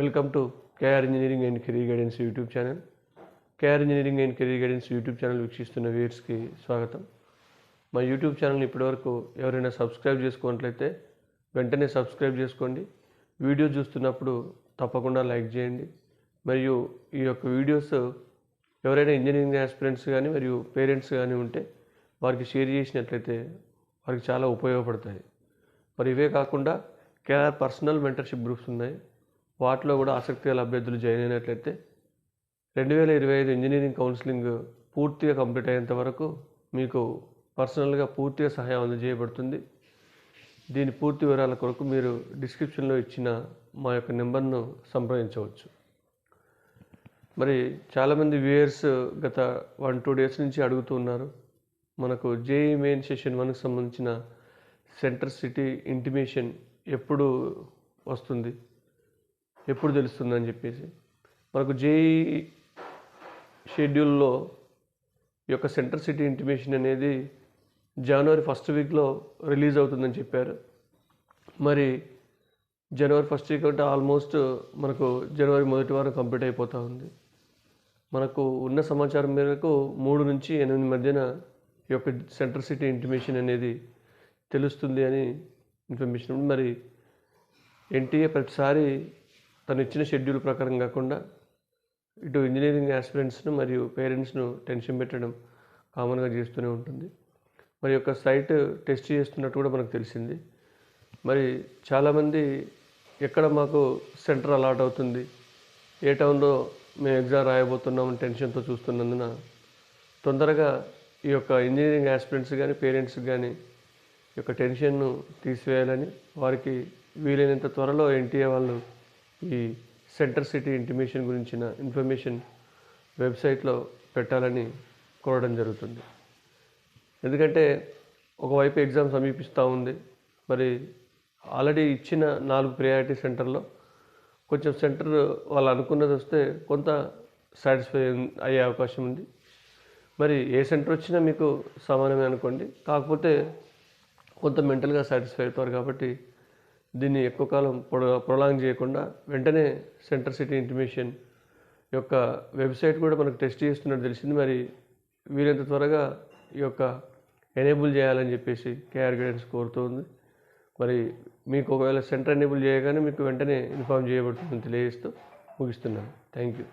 Welcome to KR engineering and career guidance YouTube channel KR engineering and career guidance YouTube channel వీక్షిస్తున్న వ్యూయర్స్కి స్వాగతం. మా YouTube ఛానల్ని ఇప్పటివరకు ఎవరైనా సబ్స్క్రైబ్ చేసుకున్నట్లయితే వెంటనే సబ్స్క్రైబ్ చేసుకోండి. వీడియో చూస్తున్నప్పుడు తప్పకుండా లైక్ చేయండి. మరియు ఈ యొక్క వీడియోస్ ఎవరైనా ఇంజనీరింగ్ ఆస్పిరెంట్స్ కానీ మరియు పేరెంట్స్ కానీ ఉంటే వారికి షేర్ చేసినట్లయితే వారికి చాలా ఉపయోగపడతాయి. మరి ఇవే కాకుండా కేఆర్ పర్సనల్ మెంటర్షిప్ గ్రూప్స్ ఉన్నాయి. వాటిలో కూడా ఆసక్తి గల అభ్యర్థులు జాయిన్ అయినట్లయితే రెండు వేల ఇరవై ఐదు ఇంజనీరింగ్ కౌన్సిలింగ్ పూర్తిగా కంప్లీట్ అయ్యేంత వరకు మీకు పర్సనల్గా పూర్తిగా సహాయం అందజేయబడుతుంది. దీని పూర్తి వివరాల కొరకు మీరు డిస్క్రిప్షన్లో ఇచ్చిన మా యొక్క నెంబర్ను సంప్రదించవచ్చు. మరి చాలామంది వ్యూయర్స్ గత వన్ టూ డేస్ నుంచి అడుగుతూ ఉన్నారు మనకు జేఈ మెయిన్ సెషన్ వన్కి సంబంధించిన సెంటర్ సిటీ ఇంటిమేషన్ ఎప్పుడు వస్తుంది? ఎప్పుడు తెలుస్తుందని చెప్పేసి. మనకు జేఈ షెడ్యూల్లో ఈ యొక్క సెంటర్ సిటీ ఇంటిమేషన్ అనేది జనవరి ఫస్ట్ వీక్లో రిలీజ్ అవుతుందని చెప్పారు. మరి జనవరి ఫస్ట్ వీక్ అంటే ఆల్మోస్ట్ మనకు జనవరి మొదటి వారం కంప్లీట్ అయిపోతూ ఉంది. మనకు ఉన్న సమాచారం మేరకు మూడు నుంచి ఎనిమిది మధ్యన ఈ యొక్క సెంటర్ సిటీ ఇంటిమేషన్ అనేది తెలుస్తుంది అని ఇన్ఫర్మేషన్ మరి ఎన్టీఏ ప్రతిసారి తను ఇచ్చిన షెడ్యూల్ ప్రకారం కాకుండా ఇటు ఇంజనీరింగ్ ఆస్పిరెంట్స్ను మరియు పేరెంట్స్ను టెన్షన్ పెట్టడం కామన్గా చేస్తూనే ఉంటుంది. మరి యొక్క సైట్ టెస్ట్ చేస్తున్నట్టు కూడా మనకు తెలిసింది. మరి చాలామంది ఎక్కడ మాకు సెంటర్ అలాట్ అవుతుంది ఏ టౌన్లో మేము ఎగ్జామ్ రాయబోతున్నామని టెన్షన్తో చూస్తున్నందున తొందరగా ఈ యొక్క ఇంజనీరింగ్ ఆస్పిరెంట్స్ కానీ పేరెంట్స్ కానీ ఈ యొక్క టెన్షన్ను తీసివేయాలని వారికి వీలైనంత త్వరలో ఎన్టీఏ వాళ్ళు ఈ సెంటర్ సిటీ ఇంటిమేషన్ గురించిన ఇన్ఫర్మేషన్ వెబ్సైట్లో పెట్టాలని కోరడం జరుగుతుంది. ఎందుకంటే ఒకవైపు ఎగ్జామ్ సమీపిస్తూ ఉంది. మరి ఆల్రెడీ ఇచ్చిన నాలుగు ప్రియారిటీ సెంటర్లో కొంచెం సెంటర్ వాళ్ళు అనుకున్నది వస్తే కొంత సాటిస్ఫై అయ్యే అవకాశం ఉంది. మరి ఏ సెంటర్ వచ్చినా మీకు సమానమే అనుకోండి. కాకపోతే కొంత మెంటల్గా సాటిస్ఫై అవుతారు కాబట్టి దీన్ని ఎక్కువ కాలం ప్రొ ప్రొలాంగ్ చేయకుండా వెంటనే సెంటర్ సిటీ ఇంటిమేషన్ యొక్క వెబ్సైట్ కూడా మనకు టెస్ట్ చేస్తున్నట్టు తెలిసింది. మరి వీలైనంత త్వరగా ఈ యొక్క ఎనేబుల్ చేయాలని చెప్పేసి కేఆర్ గైడెన్స్ కోరుతుంది. మరి మీకు ఒకవేళ సెంటర్ ఎనేబుల్ చేయగానే మీకు వెంటనే ఇన్ఫామ్ చేయబడుతుందని తెలియజేస్తూ ముగిస్తున్నాను. Thank you